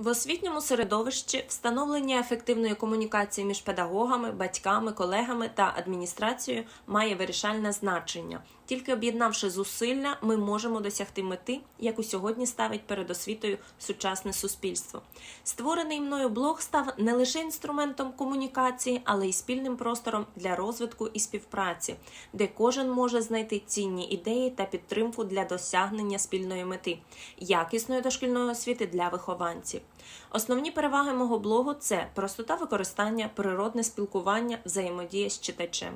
В освітньому середовищі встановлення ефективної комунікації між педагогами, батьками, колегами та адміністрацією має вирішальне значення. Тільки об'єднавши зусилля, ми можемо досягти мети, яку сьогодні ставить перед освітою сучасне суспільство. Створений мною блог став не лише інструментом комунікації, але й спільним простором для розвитку і співпраці, де кожен може знайти цінні ідеї та підтримку для досягнення спільної мети якісної дошкільної освіти для вихованців. Основні переваги мого блогу це простота використання, природне спілкування, взаємодія з читачем.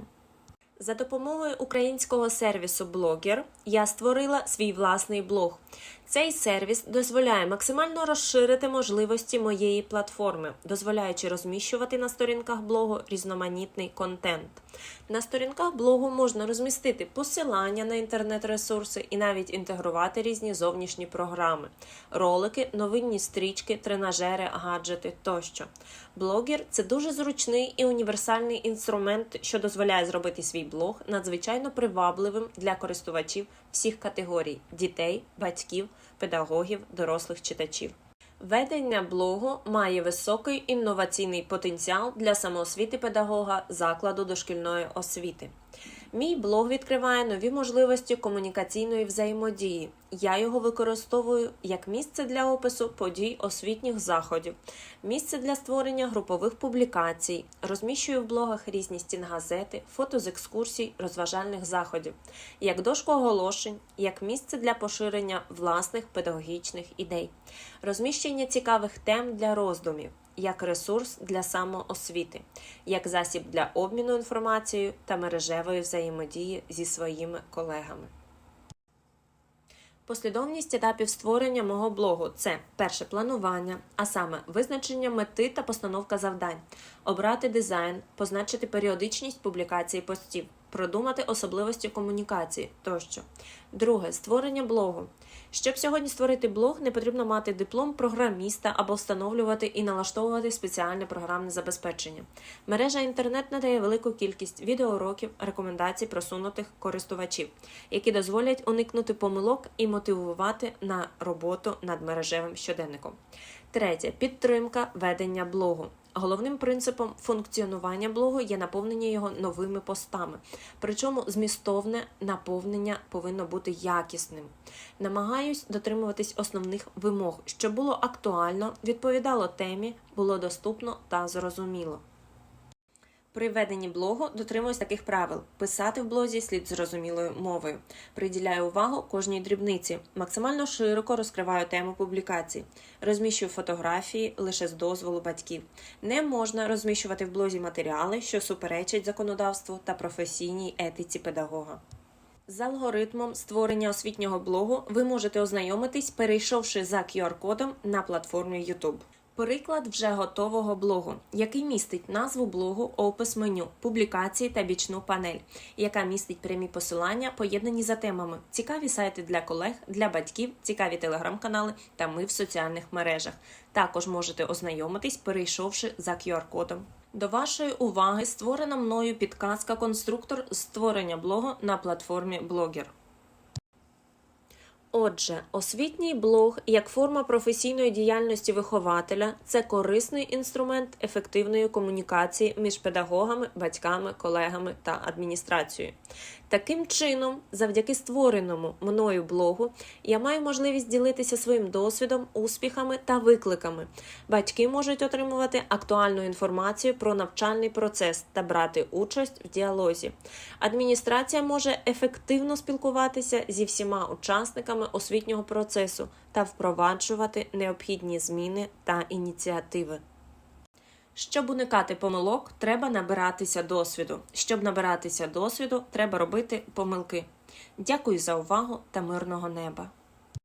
За допомогою українського сервісу Блогер я створила свій власний блог. Цей сервіс дозволяє максимально розширити можливості моєї платформи, дозволяючи розміщувати на сторінках блогу різноманітний контент. На сторінках блогу можна розмістити посилання на інтернет-ресурси і навіть інтегрувати різні зовнішні програми, ролики, новинні стрічки, тренажери, гаджети тощо. Блогер це дуже зручний і універсальний інструмент, що дозволяє зробити свій блог надзвичайно привабливим для користувачів всіх категорій дітей, батьків, педагогів, дорослих читачів. Ведення блогу має високий інноваційний потенціал для самоосвіти педагога закладу дошкільної освіти. Мій блог відкриває нові можливості комунікаційної взаємодії. Я його використовую як місце для опису подій освітніх заходів, місце для створення групових публікацій, розміщую в блогах різні стінгазети, фото з екскурсій, розважальних заходів, як дошку оголошень, як місце для поширення власних педагогічних ідей, розміщення цікавих тем для роздумів як ресурс для самоосвіти, як засіб для обміну інформацією та мережевої взаємодії зі своїми колегами. Послідовність етапів створення мого блогу це перше планування, а саме визначення мети та постановка завдань, обрати дизайн, позначити періодичність публікації постів, продумати особливості комунікації тощо. Друге створення блогу. Щоб сьогодні створити блог, не потрібно мати диплом програміста або встановлювати і налаштовувати спеціальне програмне забезпечення. Мережа інтернет надає велику кількість відеоуроків, рекомендацій просунутих користувачів, які дозволять уникнути помилок і мотивувати на роботу над мережевим щоденником. Третє підтримка ведення блогу. Головним принципом функціонування блогу є наповнення його новими постами. Причому змістовне наповнення повинно бути якісним. Намагаюсь дотримуватись основних вимог, щоб було актуально, відповідало темі, було доступно та зрозуміло. При веденні блогу дотримуюсь таких правил: писати в блозі слід зрозумілою мовою. Приділяю увагу кожній дрібниці, максимально широко розкриваю тему публікацій, розміщую фотографії лише з дозволу батьків. Не можна розміщувати в блозі матеріали, що суперечать законодавству та професійній етиці педагога. З алгоритмом створення освітнього блогу ви можете ознайомитись, перейшовши за QR-кодом на платформі YouTube. Приклад вже готового блогу, який містить назву блогу, опис меню, публікації та бічну панель, яка містить прямі посилання, поєднані за темами, цікаві сайти для колег, для батьків, цікаві телеграм-канали та ми в соціальних мережах. Також можете ознайомитись, перейшовши за QR-кодом. До вашої уваги створена мною підказка конструктор створення блогу на платформі Blogger. Отже, освітній блог як форма професійної діяльності вихователя це корисний інструмент ефективної комунікації між педагогами, батьками, колегами та адміністрацією. Таким чином, завдяки створеному мною блогу, я маю можливість ділитися своїм досвідом, успіхами та викликами. Батьки можуть отримувати актуальну інформацію про навчальний процес та брати участь в діалозі. Адміністрація може ефективно спілкуватися зі всіма учасниками освітнього процесу та впроваджувати необхідні зміни та ініціативи. Щоб уникати помилок, треба набиратися досвіду. Щоб набиратися досвіду, треба робити помилки. Дякую за увагу та мирного неба.